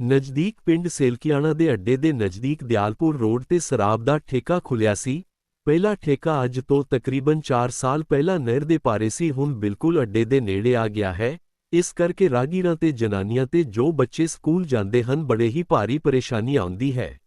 ਨਜ਼ਦੀਕ ਪਿੰਡ ਸੇਲਕੀਆਣਾ ਦੇ ਅੱਡੇ ਦੇ ਨਜ਼ਦੀਕ ਦਿਆਲਪੁਰ ਰੋਡ ਤੇ ਸ਼ਰਾਬ ਦਾ ਠੇਕਾ ਖੁੱਲਿਆ ਸੀ। ਪਹਿਲਾ ਠੇਕਾ ਅੱਜ ਤੋਂ ਤਕਰੀਬਨ 4 ਸਾਲ ਪਹਿਲਾਂ ਨਹਿਰ ਦੇ ਪਾਰੇ ਸੀ, ਹੁਣ ਬਿਲਕੁਲ ਅੱਡੇ ਦੇ ਨੇੜੇ ਆ ਗਿਆ ਹੈ। ਇਸ ਕਰਕੇ ਰਾਗੀਰਾਂ ਤੇ ਜਨਾਨੀਆਂ ਤੇ ਜੋ ਬੱਚੇ ਸਕੂਲ ਜਾਂਦੇ ਹਨ, ਬੜੇ ਹੀ ਭਾਰੀ ਪਰੇਸ਼ਾਨੀ ਆਉਂਦੀ ਹੈ।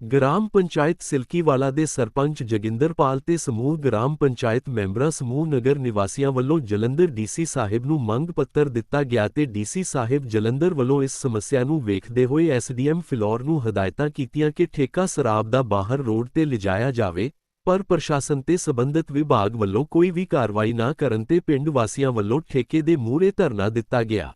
ਗ੍ਰਾਮ ਪੰਚਾਇਤ ਸਿਲਕੀਵਾਲਾ ਦੇ ਸਰਪੰਚ ਜਗਿੰਦਰਪਾਲ ਤੇ ਸਮੂਹ ਗ੍ਰਾਮ ਪੰਚਾਇਤ ਮੈਂਬਰਾਂ ਸਮੂਹ ਨਗਰ ਨਿਵਾਸੀਆਂ ਵੱਲੋਂ ਜਲੰਧਰ ਡੀਸੀ ਸਾਹਿਬ ਨੂੰ ਮੰਗ ਪੱਤਰ ਦਿੱਤਾ ਗਿਆ ਤੇ ਡੀਸੀ ਸਾਹਿਬ ਜਲੰਧਰ ਵੱਲੋਂ ਇਸ ਸਮੱਸਿਆ ਨੂੰ ਵੇਖਦੇ ਹੋਏ ਐਸਡੀਐਮ ਫਿਲੌਰ ਨੂੰ ਹਦਾਇਤਾਂ ਕੀਤੀਆਂ ਕਿ ਠੇਕਾ ਸ਼ਰਾਬ ਦਾ ਬਾਹਰ ਰੋਡ ਤੇ ਲਿਜਾਇਆ ਜਾਵੇ ਪਰ ਪ੍ਰਸ਼ਾਸਨ ਤੇ ਸਬੰਧਤ ਵਿਭਾਗ ਵੱਲੋਂ ਕੋਈ ਵੀ ਕਾਰਵਾਈ ਨਾ ਕਰਨ ਤੇ ਪਿੰਡ ਵਾਸੀਆਂ ਵੱਲੋਂ ਠੇਕੇ ਦੇ ਮੂਹਰੇ ਧਰਨਾ ਦਿੱਤਾ ਗਿਆ।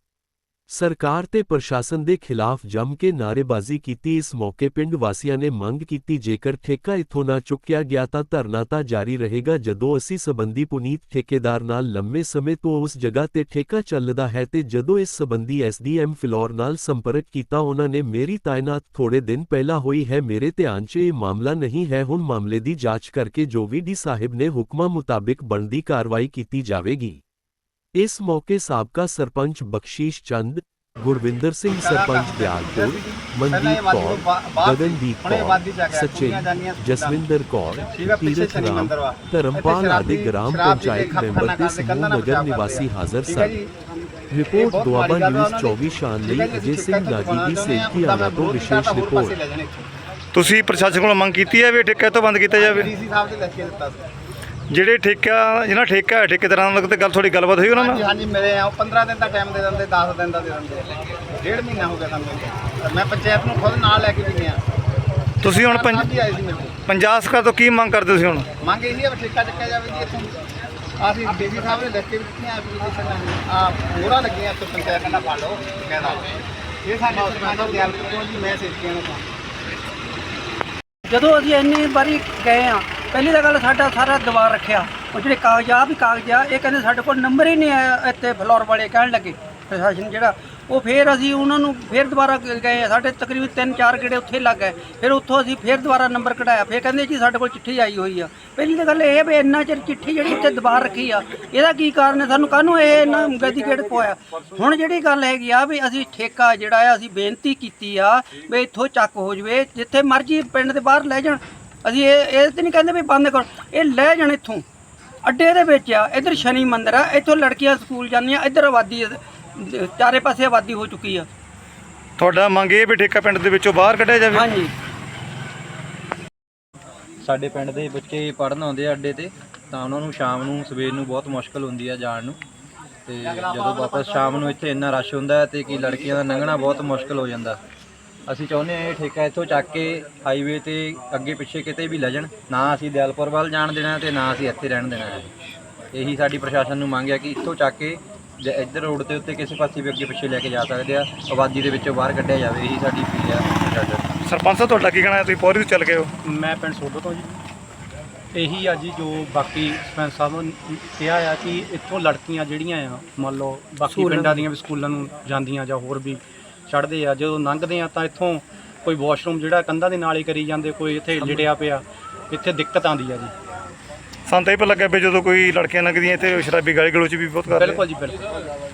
ਸਰਕਾਰ ਤੇ ਪ੍ਰਸ਼ਾਸਨ ਦੇ ਖਿਲਾਫ ਜੰਮ ਕੇ ਨਾਅਰੇਬਾਜ਼ੀ ਕੀਤੀ ਇਸ ਮੌਕੇ ਪਿੰਡ ਵਾਸੀਆਂ ਨੇ ਮੰਗ ਕੀਤੀ ਜੇਕਰ ਠੇਕਾ ਇੱਥੋਂ ਨਾ ਚੁੱਕਿਆ ਗਿਆ ਤਾਂ ਧਰਨਾ ਤਾਂ ਜਾਰੀ ਰਹੇਗਾ ਜਦੋਂ ਅਸੀਂ ਸਬੰਧੀ ਪੁਨੀਤ ਠੇਕੇਦਾਰ ਨਾਲ ਲੰਮੇ ਸਮੇਂ ਤੋਂ ਉਸ ਜਗ੍ਹਾ ਤੇ ਠੇਕਾ ਚੱਲਦਾ ਹੈ ਤੇ ਜਦੋਂ ਇਸ ਸਬੰਧੀ ਐਸਡੀਐਮ ਫਿਲੌਰ ਨਾਲ ਸੰਪਰਕ ਕੀਤਾ ਉਹਨਾਂ ਨੇ ਮੇਰੀ ਤਾਇਨਾਤ ਥੋੜੇ ਦਿਨ ਪਹਿਲਾਂ ਹੋਈ ਹੈ, ਮੇਰੇ ਧਿਆਨ 'ਚ ਇਹ ਮਾਮਲਾ ਨਹੀਂ ਹੈ, ਹੁਣ ਮਾਮਲੇ ਦੀ ਜਾਂਚ ਕਰਕੇ ਜੋ ਵੀ ਡੀ ਸਾਹਿਬ ਨੇ ਹੁਕਮਾਂ ਮੁਤਾਬਿਕ ਬਣਦੀ ਕਾਰਵਾਈ ਕੀਤੀ ਜਾਵੇਗੀ। ਇਸ ਮੌਕੇ ਸਾਬਕਾ ਸਰਪੰਚ ਬਖਸ਼ੀਸ਼ ਚੰਦ ਗੁਰਵਿੰਦਰ ਸਿੰਘ ਸਰਪੰਚ ਦਿਆਲਪੁਰ ਮਨਦੀਪ ਕੌਰ ਗਗਨਦੀਪ ਕੌਰ ਸਚਿਨ ਜਸਵਿੰਦਰ ਕੌਰ ਤੀਰਥ ਰਾਮ ਧਰਮਪਾਲ ਆਦਿ ਗ੍ਰਾਮ ਪੰਚਾਇਤ ਮੈਂਬਰ ਤੇ ਸਮੂਹ ਨਗਰ ਨਿਵਾਸੀ ਹਾਜ਼ਰ ਸਨ ਰਿਪੋਰਟ ਦੁਆਬਾ ਨਿਊਜ਼ 24 ਸ਼ਾਨ ਲਈ ਅਜੇ ਸਿੰਘ ਨਾਗੀ ਦੀ ਸੇਠੀ ਆਲਾ ਤੋਂ ਵਿਸ਼ੇਸ਼ ਰਿਪੋਰਟ ਤੁਸੀਂ ਪ੍ਰਸ਼ਾਸਨ ਕੋਲੋਂ ਮੰਗ ਕੀਤੀ ਹੈ ਵੀ ਇਹ ਠੇਕਾ ਤੋਂ ਬੰਦ ਕੀਤਾ ਜਾਵੇ ਡੀਸੀ ਸਾਹਿਬ ਦੇ ਲਿਖ ਕੇ ਦਿੱਤਾ ਸੀ ਜਿਹੜੇ ਠੇਕਾ ਜਿਹਨਾਂ ਠੇਕਾ ਹੈ ਠੇਕੇਦਾਰਾਂ ਨਾਲ ਤੇ ਗੱਲ ਥੋੜੀ ਗੱਲਬਾਤ ਹੋਈ ਉਹਨਾਂ ਹਾਂਜੀ ਨਾਲ? ਹਾਂਜੀ ਮੇਰੇ ਆ ਉਹ 15 ਦਿਨ ਦਾ ਟਾਈਮ ਦੇ ਦਿੰਦੇ 10 ਦਿਨ ਦਾ ਦੇ ਦਿੰਦੇ। ਡੇਢ ਮਹੀਨਾ ਹੋ ਗਿਆ ਸਾਨੂੰ ਤੇ ਮੈਂ ਪੰਚਾਇਤ ਨੂੰ ਖੁਦ ਨਾਲ ਲੈ ਕੇ ਵੀ ਗਿਆ। ਤੁਸੀਂ ਹੁਣ ਪੰਜ- ਸਾਹਿਬ ਵੀ ਆਏ ਸੀ ਮੇਰੇ ਕੋਲ। ਪੰਜਾਬ ਸਰਕਾਰ ਤੋਂ ਕੀ ਮੰਗ ਕਰਦੇ ਤੁਸੀਂ ਹੁਣ? ਮੰਗ ਇਹੀ ਹੈ ਵੀ ਠੇਕਾ ਚੱਕਿਆ ਜਾਵੇ ਜੀ ਇੱਥੋਂ। ਅਸੀਂ ਡੀਸੀ ਸਾਹਿਬ ਨੇ ਲਿਖ ਕੇ ਵੀ ਦਿੱਤੀਆਂ ਐਪਲੀਕੇਸ਼ਨ ਆ ਮੋਹਰਾਂ ਲੱਗੀਆਂ ਤੇ ਪੰਚਾਇਤ ਨਾਲ ਫੜ ਲਓ ਕਹਿੰਦਾ। ਇਹ ਸਾਡੇ ਸਰਪੰਚ ਦਿਆਲਪੁਰ ਤੋਂ ਜੀ ਮੈਂ ਸਿੱਖਿਆ ਨੂੰ ਜਦੋਂ ਅਸੀਂ ਇੰਨੀ ਵਾਰੀ ਗਏ ਆ ਪਹਿਲੀ ਤਾਂ ਗੱਲ ਸਾਡਾ ਸਾਰਾ ਦੀਵਾਰ ਰੱਖਿਆ। ਉਹ ਜਿਹੜੇ ਕਾਗਜ਼ ਆ ਵੀ ਕਾਗਜ਼ ਆ, ਇਹ ਕਹਿੰਦੇ ਸਾਡੇ ਕੋਲ ਨੰਬਰ ਹੀ ਨਹੀਂ ਆਇਆ, ਇੱਥੇ ਫਲੋਰ ਵਾਲੇ ਕਹਿਣ ਲੱਗੇ ਪ੍ਰਸ਼ਾਸਨ ਜਿਹੜਾ। ਉਹ ਫੇਰ ਅਸੀਂ ਉਹਨਾਂ ਨੂੰ ਫੇਰ ਦੁਬਾਰਾ ਗਏ, ਸਾਡੇ ਤਕਰੀਬਨ ਤਿੰਨ ਚਾਰ ਗੇੜੇ ਉੱਥੇ ਲੱਗ ਗਏ। ਫਿਰ ਉੱਥੋਂ ਅਸੀਂ ਫੇਰ ਦੁਬਾਰਾ ਨੰਬਰ ਕਢਾਇਆ। ਫੇਰ ਕਹਿੰਦੇ ਜੀ ਸਾਡੇ ਕੋਲ ਚਿੱਠੀ ਆਈ ਹੋਈ ਆ। ਪਹਿਲੀ ਤਾਂ ਗੱਲ ਇਹ ਵੀ ਇੰਨਾ ਚਿਰ ਚਿੱਠੀ ਜਿਹੜੀ ਉੱਥੇ ਦੁਬਾਰ ਰੱਖੀ ਆ, ਇਹਦਾ ਕੀ ਕਾਰਨ ਹੈ ਸਾਨੂੰ ਕਾਹਨੂੰ ਇਹ ਇੰਨਾ ਗਦੀ ਗੇੜ ਪਵਾਇਆ? ਹੁਣ ਜਿਹੜੀ ਗੱਲ ਹੈਗੀ ਆ ਵੀ ਅਸੀਂ ਠੇਕਾ ਜਿਹੜਾ ਆ, ਅਸੀਂ ਬੇਨਤੀ ਕੀਤੀ ਆ ਵੀ ਇੱਥੋਂ ਚੱਕ ਹੋ ਜਵੇ, ਜਿੱਥੇ ਮਰਜ਼ੀ ਪਿੰਡ ਦੇ ਬਾਹਰ ਲੈ ਜਾਣ। ਅਸੀਂ ਇਹ ਇਹ ਤੇ ਨਹੀਂ ਕਹਿੰਦੇ ਵੀ ਬੰਦ ਕਰੋ। ਇਹ ਲੈ ਜਾਣ ਇੱਥੋਂ। ਅੱਡੇ ਦੇ ਵਿੱਚ ਆ ਇੱਧਰ ਸ਼ਨੀ ਮੰਦਿਰ ਆ ਇੱਥੋਂ ਲੜਕੀਆਂ ਸਕੂਲ ਜਾਂਦੀਆਂ ਇੱਧਰ ਆਬਾਦੀ ਆ, ਚਾਰੇ ਪਾਸੇ ਆਬਾਦੀ ਹੋ ਚੁੱਕੀ ਆ। ਤੁਹਾਡਾ ਮੰਗ ਇਹ ਵੀ ਠੇਕਾ ਪਿੰਡ ਦੇ ਵਿੱਚੋਂ ਬਾਹਰ ਕੱਢਿਆ ਜਾਵੇ? ਹਾਂਜੀ। ਸਾਡੇ ਪਿੰਡ ਦੇ ਬੱਚੇ ਪੜਨ ਆਉਂਦੇ ਆ ਅੱਡੇ ਤੇ ਤਾਂ ਉਹਨਾਂ ਨੂੰ ਸ਼ਾਮ ਨੂੰ ਸਵੇਰ ਨੂੰ ਬਹੁਤ ਮੁਸ਼ਕਲ ਹੁੰਦੀ ਆ ਜਾਣ ਨੂੰ। ਤੇ ਜਦੋਂ ਵਾਪਸ ਸ਼ਾਮ ਨੂੰ ਇੱਥੇ ਇੰਨਾ ਰਸ਼ ਹੁੰਦਾ ਹੈ ਤੇ ਕਿ ਲੜਕੀਆਂ ਦਾ ਲੰਘਣਾ ਬਹੁਤ ਮੁਸ਼ਕਲ ਹੋ ਜਾਂਦਾ। ਅਸੀਂ ਚਾਹੁੰਦੇ ਹਾਂ ਇਹ ਠੇਕਾ ਇੱਥੋਂ ਚੱਕ ਕੇ ਹਾਈਵੇ ਤੇ ਅੱਗੇ ਪਿੱਛੇ ਕਿਤੇ ਵੀ ਲੈ ਜਾਣ। ਨਾ ਅਸੀਂ ਦਿਆਲਪੁਰ ਵੱਲ ਜਾਣ ਦੇਣਾ ਤੇ ਨਾ ਅਸੀਂ ਇੱਥੇ ਰਹਿਣ ਦੇਣਾ। ਹੈ ਇਹੀ ਸਾਡੀ ਪ੍ਰਸ਼ਾਸਨ ਨੂੰ ਮੰਗ ਹੈ ਕਿ ਇੱਥੋਂ ਚੱਕ ਕੇ ਜੇ ਇੱਧਰ ਰੋਡ ਦੇ ਉੱਤੇ ਕਿਸੇ ਪਾਸੇ ਵੀ ਅੱਗੇ ਪਿੱਛੇ ਲੈ ਕੇ ਜਾ ਸਕਦੇ ਆ। ਆਬਾਦੀ ਦੇ ਵਿੱਚੋਂ ਬਾਹਰ ਕੱਢਿਆ ਜਾਵੇ ਇਹੀ ਸਾਡੀ ਅਪੀਲ ਪ੍ਰਸ਼ਾਸਨ ਨੂੰ। ਸਰਪੰਚ ਸਾਹਿਬ ਤੁਹਾਡਾ ਕੀ ਕਹਿਣਾ ਹੈ? ਤੁਸੀਂ ਪੌੜੀ ਤੋਂ ਚੱਲ ਗਏ ਹੋ। ਮੈਂ ਪਿੰਡ ਸੋਢੋ ਤੋਂ ਜੀ। ਇਹੀ ਆ ਜੀ ਜੋ ਬਾਕੀ ਸਰਪੰਚ ਸਾਹਿਬ ਨੇ ਕਿਹਾ ਆ ਕਿ ਇੱਥੋਂ ਲੜਕੀਆਂ ਜਿਹੜੀਆਂ ਆ ਮੰਨ ਲਓ ਬਾਕੀ ਪਿੰਡਾਂ ਦੀਆਂ ਵੀ ਸਕੂਲਾਂ ਨੂੰ ਜਾਂਦੀਆਂ ਜਾਂ ਹੋਰ ਵੀ ਚੜ੍ਹਦੇ ਆ। ਜਦੋਂ ਲੰਘਦੇ ਆ ਤਾਂ ਇੱਥੋਂ ਕੋਈ ਵਾਸ਼ਰੂਮ ਜਿਹੜਾ ਕੰਧਾਂ ਦੇ ਨਾਲ ਹੀ ਕਰੀ ਜਾਂਦੇ ਕੋਈ ਇੱਥੇ ਲਿੜਿਆ ਪਿਆ। ਇੱਥੇ ਦਿੱਕਤ ਆਉਂਦੀ ਆ ਜੀ। ਸਾਨੂੰ ਤਾਂ ਇਹ ਪਤਾ ਲੱਗਿਆ ਵੀ ਜਦੋਂ ਕੋਈ ਲੜਕੀਆਂ ਲੰਘਦੀਆਂ ਇੱਥੇ ਸ਼ਰਾਬੀ ਗਾਲੀ ਗਲੋਚ ਵੀ ਬਹੁਤ ਕਰਦੇ ਆ। ਬਿਲਕੁਲ ਜੀ ਬਿਲਕੁਲ।